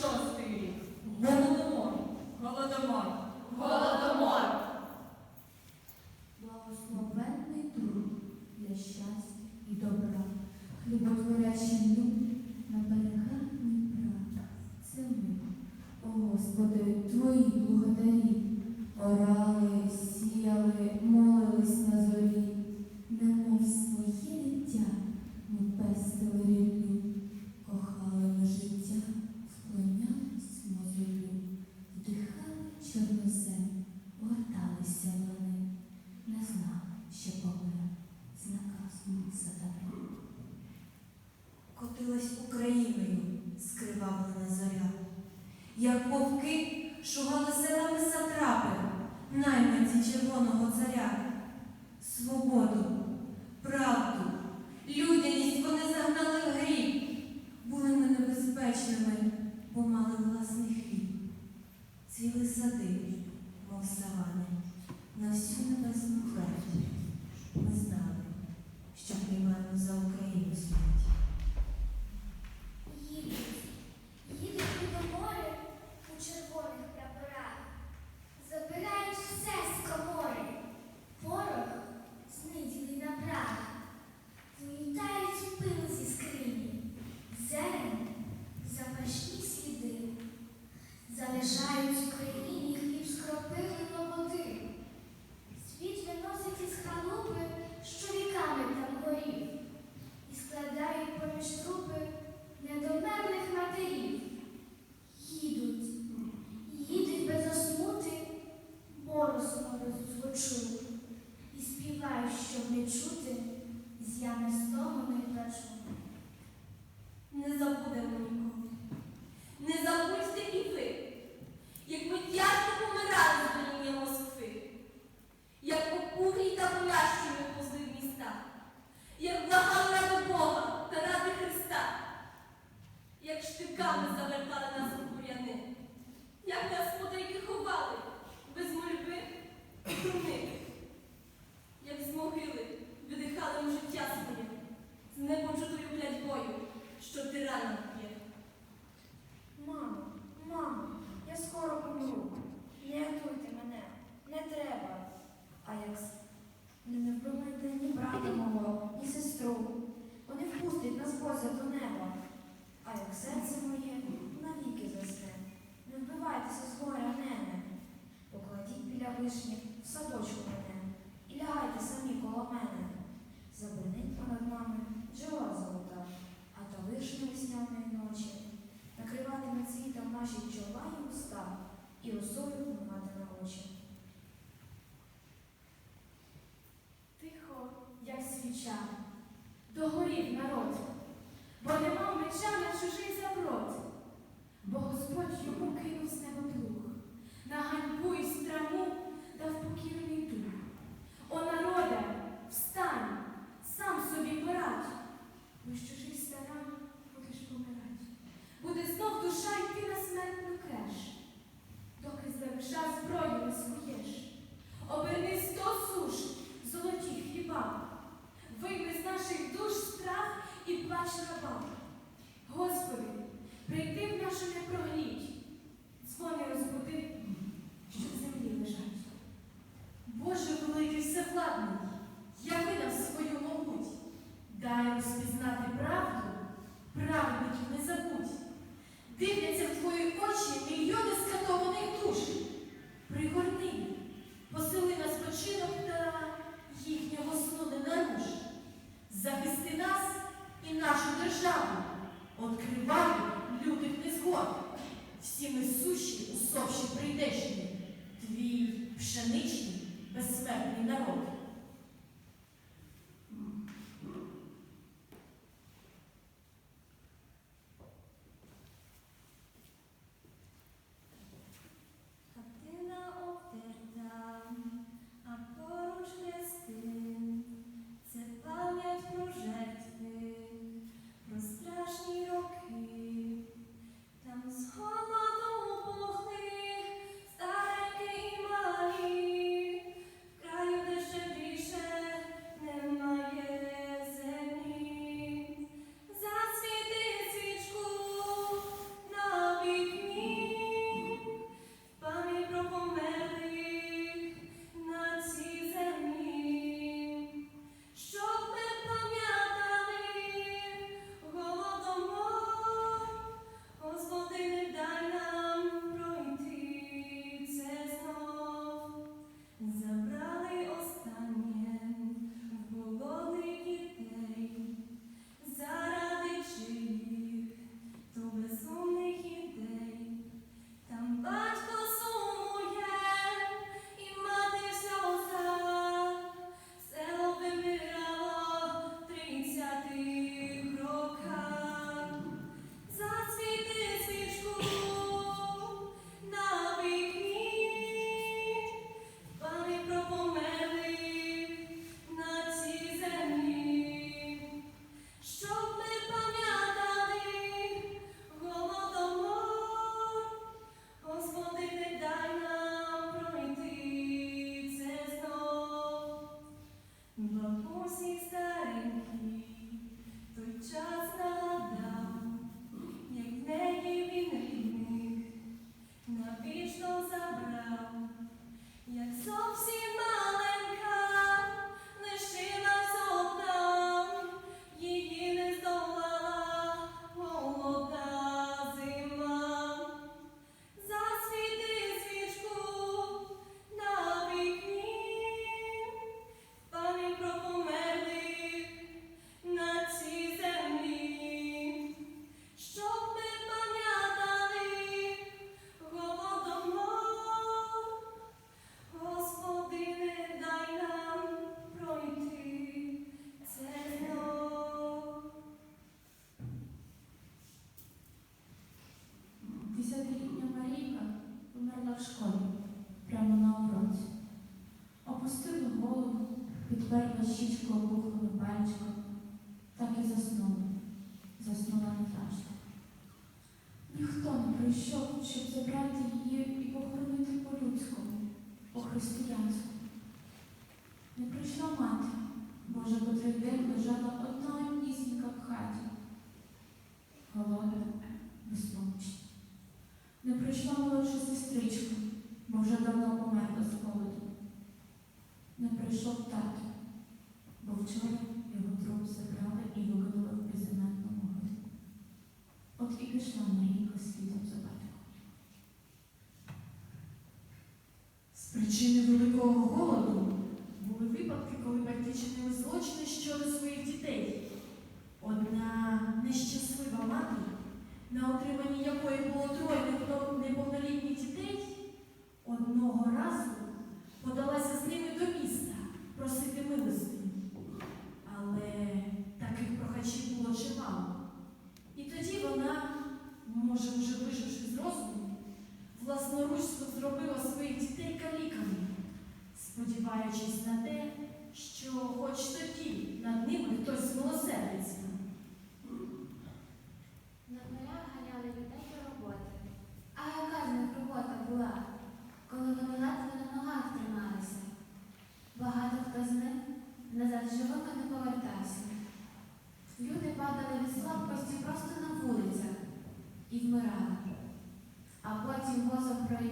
шостий рік. Голодомор, голодомор, голодомор. Благословенний труд для щастя і добра, хліботворячий люд. ні брата мого, ні сестру. Вони впустять нас поза до неба. А як серце моє навіки засне. Не вбивайтеся з горя, мене, Покладіть біля вишні в садочку. смертну кеш, доки завжди зброю. Десятилітня Марійка померла в школі прямо на уроці. Опустила голову, підперла щічку опухлими пальчиком, так і заснула. Заснула не тяжко. Ніхто не прийшов, щоб забрати її і похоронити по-людському, по-християнському. Не прийшла мати, може, вже котрий день лежала одна нісінька в хаті. Голодна прийшла молодша сестричка, бо вже давно померла з холоду. Не прийшов тато, бо вчора його труп забрали і виконали.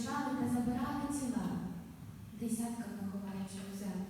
Наїжджали та забирали тіла, десятками ховаючи у землю.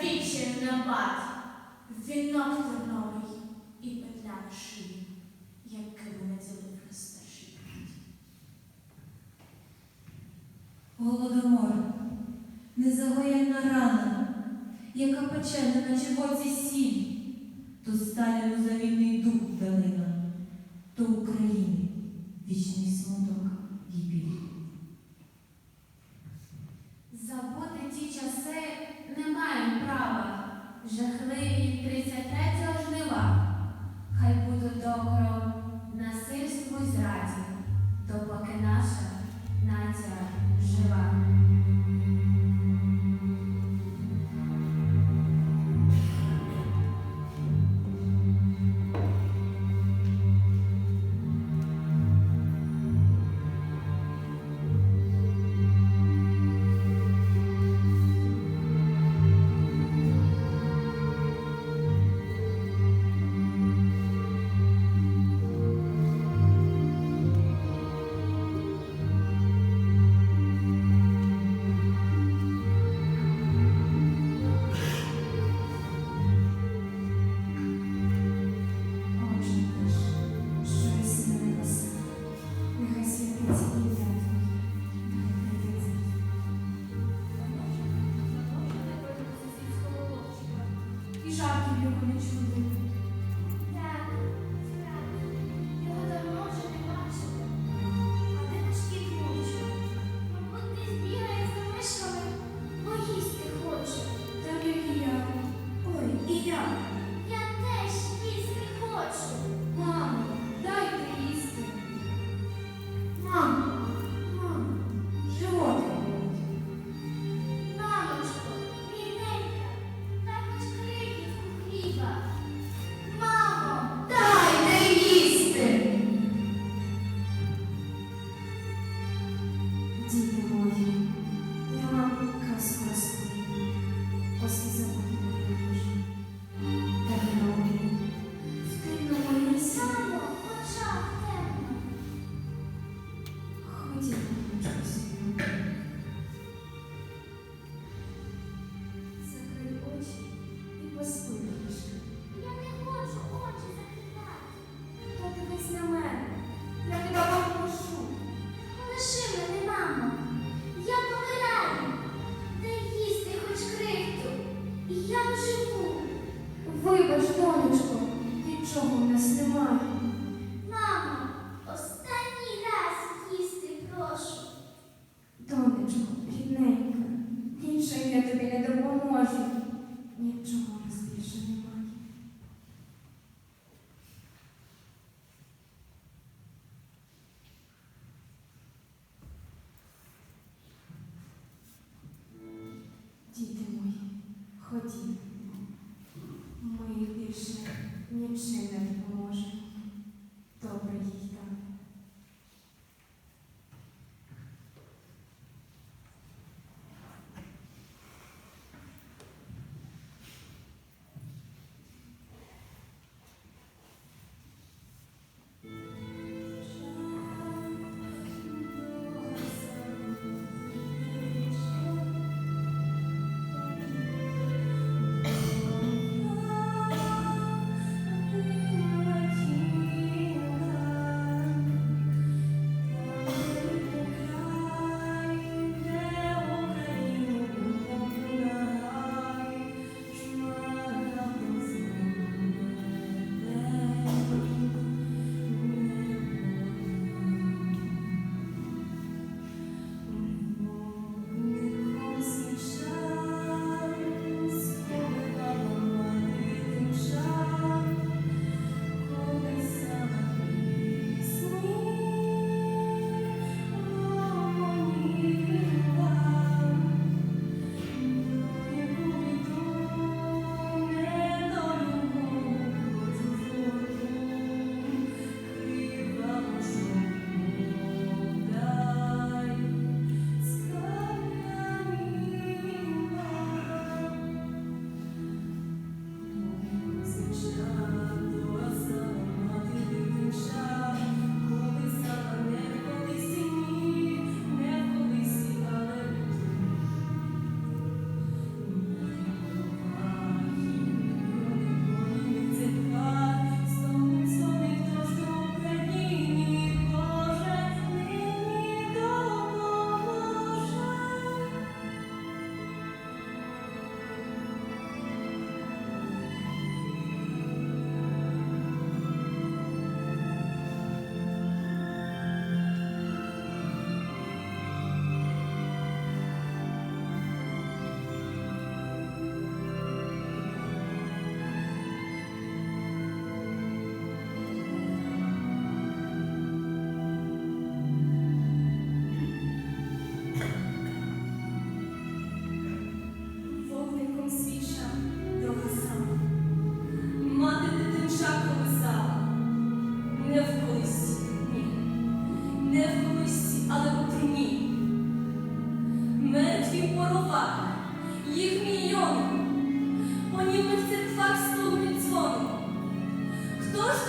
Запічен набат, вінок терновий і петля на шиї, якими мене зали про старший Голодомор, незагоєнна рана, яка печена, на боці сіль, то Сталіну завільний дух данина, то Україні вічний смуток.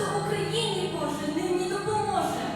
що Україні Боже нині допоможе.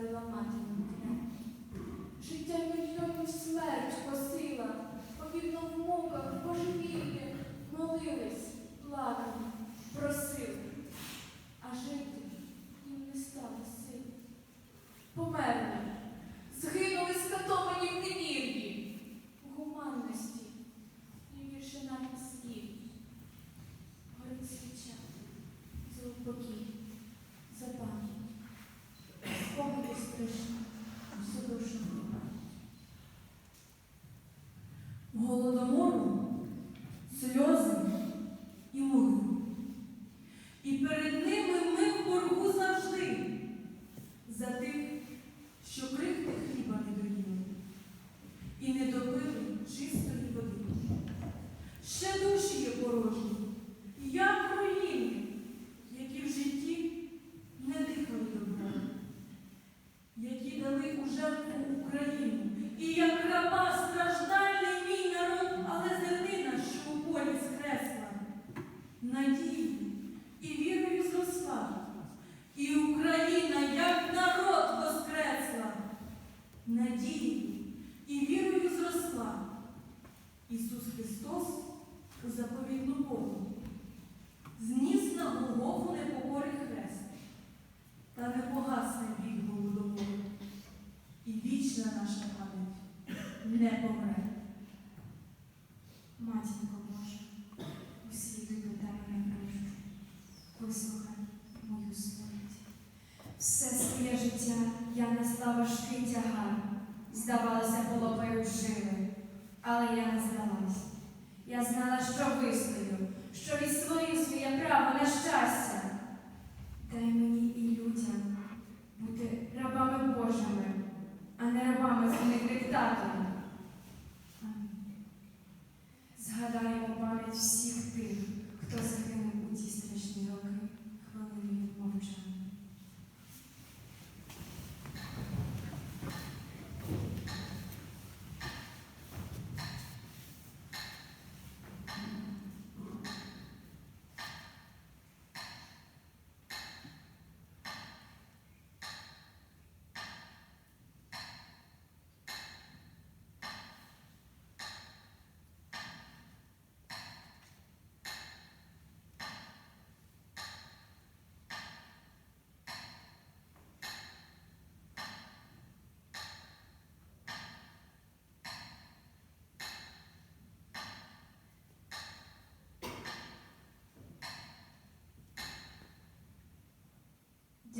правила матір. Життя мільйонів смерть посила, повільно в муках, божевілля, молились, плакали, просили, а жити їм не стало сил. Померли, згинули скатовані в невір'ї, у гуманності і віршина слів. Горить свіча, упокій. Повний страшно, всю душу В сльози і мури. І перед ними ми в боргу завжди за тих, що крихти Все своє життя я несла важкий тягар, здавалося, полопаю жили, але я не здалась. Я знала, що вистою, що від відстоюю своє право на щастя. Дай мені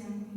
Cristiano.